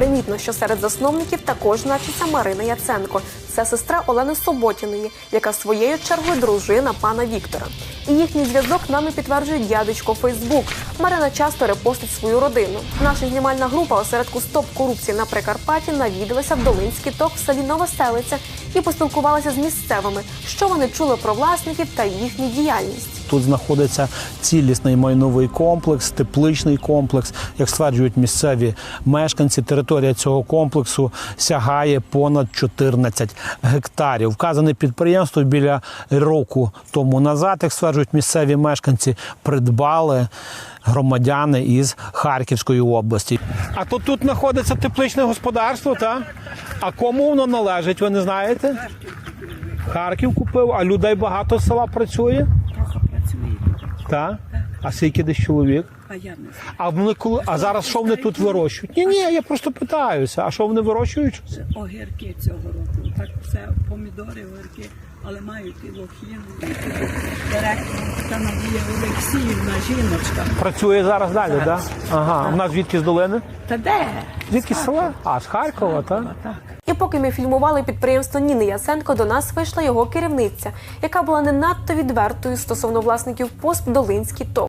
Примітно, що серед засновників також значиться Марина Яценко. Це сестра Олени Соботіної, яка своєю чергою дружина пана Віктора. І їхній зв'язок нам і підтверджує дядечко Фейсбук. Марина часто репостить свою родину. Наша знімальна група осередку Стоп корупції на Прикарпатті навідалася в Долинський ток в селі Новоселиця і поспілкувалася з місцевими, що вони чули про власників та їхню діяльність. Тут знаходиться цілісний майновий комплекс, тепличний комплекс. Як стверджують місцеві мешканці, територія цього комплексу сягає понад 14 гектарів. Вказане підприємство біля року тому назад, як стверджують місцеві мешканці, придбали громадяни із Харківської області. А то тут знаходиться тепличне господарство, так? А кому воно належить, ви не знаєте? Харків купив, а людей багато з села працює. Працює, Так? А скільки десь чоловік? а я не знаю. А вони коли а зараз що вони тут вирощують? Ні, ні, я просто питаюся. А що вони вирощують? Це огірки цього року. Так все помідори, огірки, але мають і лохіну. Директор така Надія Олексіївна, жіночка. Працює зараз далі, так? Зараз. Ага. У нас звідки з долини? Та де? Звідки з села? А, з Харкова, так? Так. Поки ми фільмували підприємство Ніни Ясенко, до нас вийшла його керівниця, яка була не надто відвертою стосовно власників пост Долинський ТОВ.